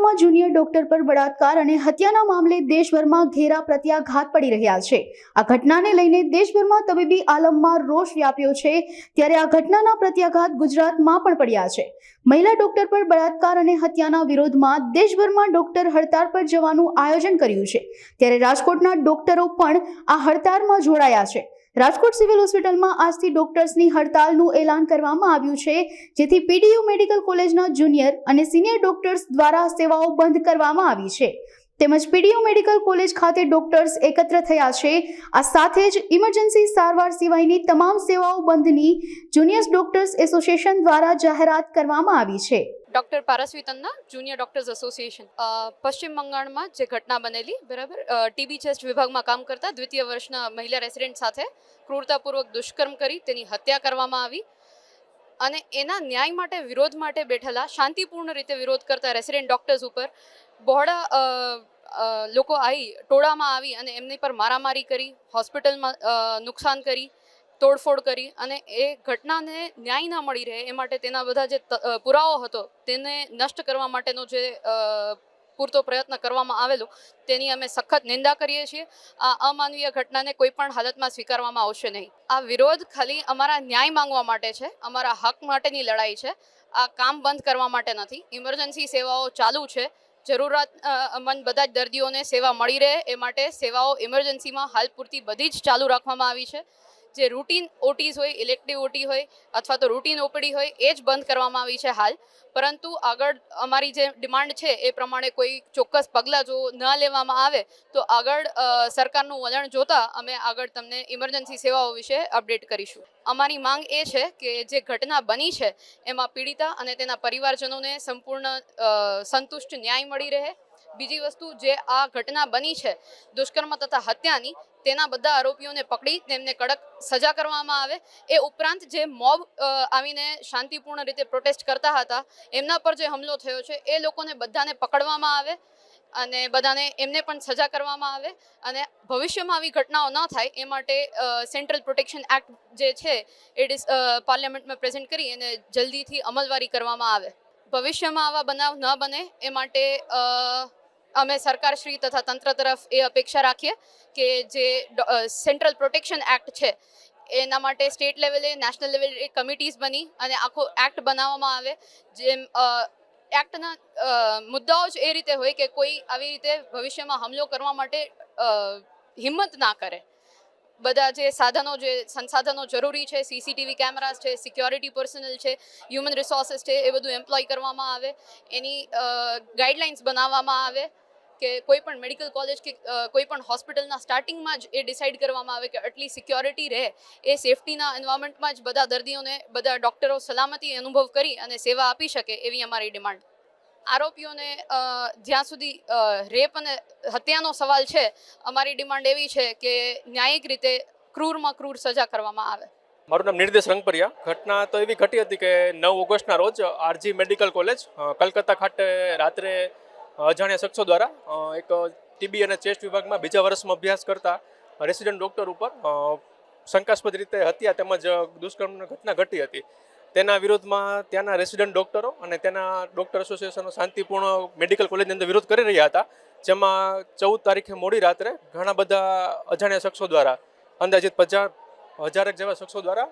ઘટનામાં junior doctor પર બળાત્કાર અને હત્યાના મામલે દેશભરમાં ઘેરા પ્રત્યાઘાત પડી રહ્યા છે. આ ઘટનાને લઈને દેશભરમાં તબીબી આલમમાં રોષ વ્યાપ્યો છે. ત્યારે આ ઘટનાના પ્રત્યાઘાત ગુજરાતમાં પણ પડ્યા છે. મહિલા ડોક્ટર પર બળાત્કાર અને હત્યાના વિરોધમાં દેશભરમાં ડોક્ટર હડતાળ પર જવાનું આયોજન કર્યું છે. ત્યારે રાજકોટના ડોક્ટરો પણ આ હડતાળમાં જોડાયા છે. રાજકોટ સિવિલ હોસ્પિટલમાં આજથી ડોક્ટર્સની હડતાલનું એલાન કરવામાં આવ્યું છે, જેથી પીડીયુ મેડિકલ કોલેજના જુનિયર અને સિનિયર ડોક્ટર્સ દ્વારા સેવાઓ બંધ કરવામાં આવી છે. તેમજ પીડીયુ મેડિકલ કોલેજ ખાતે ડોક્ટર્સ એકત્ર થયા છે. આ સાથે જ ઇમરજન્સી સારવાર સિવાયની તમામ સેવાઓ બંધની જુનિયર ડોક્ટર્સ એસોસિએશન દ્વારા જાહેરાત કરવામાં આવી છે. Doctor Parasvi Tanna junior doctors association. પશ્ચિમ બંગાળમાં જે ઘટના બનેલી, બરાબર? ટીબી ચેસ્ટ વિભાગમાં કામ કરતા દ્વિતીય વર્ષના મહિલા રેસિડેન્ટ સાથે ક્રૂરતાપૂર્વક દુષ્કર્મ કરી તેની હત્યા કરવામાં આવી. અને એના ન્યાય માટે, વિરોધ માટે બેઠેલા, શાંતિપૂર્ણ રીતે વિરોધ કરતા રેસિડેન્ટ ડૉક્ટર્સ ઉપર બહોળા લોકો આવી ટોળામાં આવી અને એમની પર મારામારી કરી, હોસ્પિટલમાં નુકસાન કરી તોડફોડ કરી અને એ ઘટનાને ન્યાય ના મળી રહે એ માટે તેના બધા જે પુરાવો હતો તેને નષ્ટ કરવા માટેનો જે પૂરતો પ્રયત્ન કરવામાં આવેલો, તેની અમે સખત નિંદા કરીએ છીએ. આ અમાનવીય ઘટનાને કોઈ પણ હાલતમાં સ્વીકારવામાં આવશે નહીં. આ વિરોધ ખાલી અમારા ન્યાય માંગવા માટે છે, અમારા હક માટેની લડાઈ છે. આ કામ બંધ કરવા માટે નથી. ઇમરજન્સી સેવાઓ ચાલુ છે. જરૂરત મંદ બધા જ દર્દીઓને સેવા મળી રહે એ માટે સેવાઓ ઇમરજન્સીમાં હાલ પૂરતી બધી જ ચાલુ રાખવામાં આવી છે. જે રૂટીન ઓટીઝ હોય ઇલેક્ટિવ ઓટી હોય અથવા તો રૂટીન ઓપીડી હોય, એ જ બંધ કરવામાં આવી છે હાલ. પરંતુ આગળ અમારી જે ડિમાન્ડ છે, એ પ્રમાણે કોઈ ચોક્કસ પગલાં જો ન લેવામાં આવે, તો આગળ સરકારનું વલણ જોતાં અમે આગળ તમને ઇમરજન્સી સેવાઓ વિશે અપડેટ કરીશું. અમારી માંગ એ છે કે જે ઘટના બની છે, એમાં પીડિતા અને તેના પરિવારજનોને સંપૂર્ણ સંતુષ્ટ ન્યાય મળી રહે. બીજી વસ્તુ જે આ ઘટના બની છે, દુષ્કર્મ તથા હત્યાની, તેના બધા આરોપીઓને પકડી તેમને કડક સજા કરવામાં આવે. એ ઉપરાંત જે મોબ આવીને શાંતિપૂર્ણ રીતે પ્રોટેસ્ટ કરતા હતા, એમના પર જે હુમલો થયો છે, એ લોકોને બધાને પકડવામાં આવે અને બધાને એમને પણ સજા કરવામાં આવે. અને ભવિષ્યમાં આવી ઘટનાઓ ન થાય, એ માટે સેન્ટ્રલ પ્રોટેક્શન એક્ટ જે છે, એ ડિસ પાર્લામેન્ટમાં પ્રેઝન્ટ કરી અને જલ્દીથી અમલવારી કરવામાં આવે. ભવિષ્યમાં આવા બનાવ ન બને એ માટે અમે સરકારશ્રી તથા તંત્ર તરફ એ અપેક્ષા રાખીએ કે જે સેન્ટ્રલ પ્રોટેક્શન એક્ટ છે, એના માટે સ્ટેટ લેવલે, નેશનલ લેવલે કમિટીઝ બની અને આખો એક્ટ બનાવવામાં આવે, જેમ એક્ટના મુદ્દાઓ જ એ રીતે હોય કે કોઈ આવી રીતે ભવિષ્યમાં હુમલો કરવા માટે હિંમત ના કરે. બધા જે સાધનો જે સંસાધનો જરૂરી છે સીસીટીવી કેમેરાસ છે સિક્યોરિટી પર્સનલ છે હ્યુમન રિસોર્સિસ છે, એ બધું એમ્પ્લોય કરવામાં આવે. એની ગાઈડલાઇન્સ બનાવવામાં આવે કે કોઈ પણ મેડિકલ કોલેજ કે કોઈ પણ હોસ્પિટલના સ્ટાર્ટિંગમાં જ એ ડિસાઇડ કરવામાં આવે કે આટલી સિક્યોરિટી રહે. એ સેફટીના એન્વાયરમેન્ટમાં જ બધા દર્દીઓને બધા ડૉક્ટરો સલામતી અનુભવ કરી અને સેવા આપી શકે એવી અમારી ડિમાન્ડ આરોપીઓને જ્યાં સુધી રેપ અને હત્યાનો સવાલ છે, અમારી ડિમાન્ડ એવી છે કે ન્યાયિક રીતે ક્રૂરમાં ક્રૂર સજા કરવામાં આવે. મારું નામ નિર્દેશ રંગપરિયા. ઘટના તો એવી ઘટી હતી કે નવ ઓગસ્ટના રોજ આરજી મેડિકલ કોલેજ કલકત્તા ખાતે રાત્રે અજાણ્યા શખ્સો દ્વારા એક ટીબી અને ચેસ્ટ વિભાગમાં બીજા વર્ષમાં અભ્યાસ કરતા રેસિડન્ટ ડૉક્ટર ઉપર શંકાસ્પદ રીતે હત્યા તેમજ દુષ્કર્મની ઘટના ઘટી હતી. તેના વિરોધમાં ત્યાંના રેસિડન્ટ ડૉક્ટરો અને તેના ડૉક્ટર એસોસિએશનો શાંતિપૂર્ણ મેડિકલ કોલેજની અંદર વિરોધ કરી રહ્યા હતા, જેમાં ચૌદ તારીખે મોડી રાત્રે ઘણા બધા અજાણ્યા શખ્સો દ્વારા, અંદાજિત પચાસ હજારેક જેવા શખ્સો દ્વારા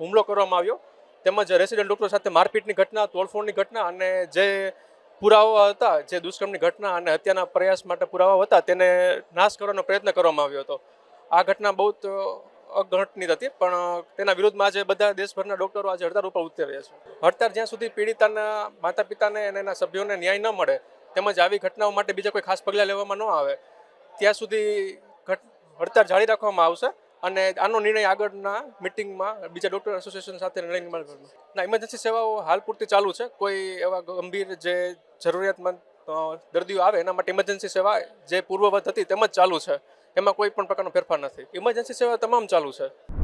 હુમલો કરવામાં આવ્યો. તેમજ રેસિડન્ટ ડૉક્ટર સાથે મારપીટની ઘટના, તોડફોડની ઘટના અને જે પુરાવા હતા, જે દુષ્કર્મની ઘટના અને હત્યાના પ્રયાસ માટે પુરાવા હતા, તેને નાશ કરવાનો પ્રયત્ન કરવામાં આવ્યો હતો. આ ઘટના બહુ જ હતી, પણ તેના વિરુદ્ધમાં આજે બધા દેશભરના ડૉક્ટરો આજે હડતાળ ઉપર ઉતર્યા છે. હડતાળ જ્યાં સુધી પીડિતાના માતા પિતાને અને એના સભ્યોને ન્યાય ન મળે, તેમજ આવી ઘટનાઓ માટે બીજા કોઈ ખાસ પગલાં લેવામાં ન આવે, ત્યાં સુધી હડતાળ જાળી રાખવામાં આવશે અને આનો નિર્ણય આગળના મિટિંગમાં બીજા ડૉક્ટર એસોસિએશન સાથે મળવાનો. ના, ઇમરજન્સી સેવાઓ હાલ પૂરતી ચાલુ છે. કોઈ એવા ગંભીર જે જરૂરિયાતમંદ દર્દીઓ આવે, એના માટે ઇમરજન્સી સેવા જે પૂર્વવત હતી, તેમ જ ચાલુ છે. એમાં કોઈ પણ પ્રકારનો ફેરફાર નથી. ઇમરજન્સી સેવા તમામ ચાલુ છે.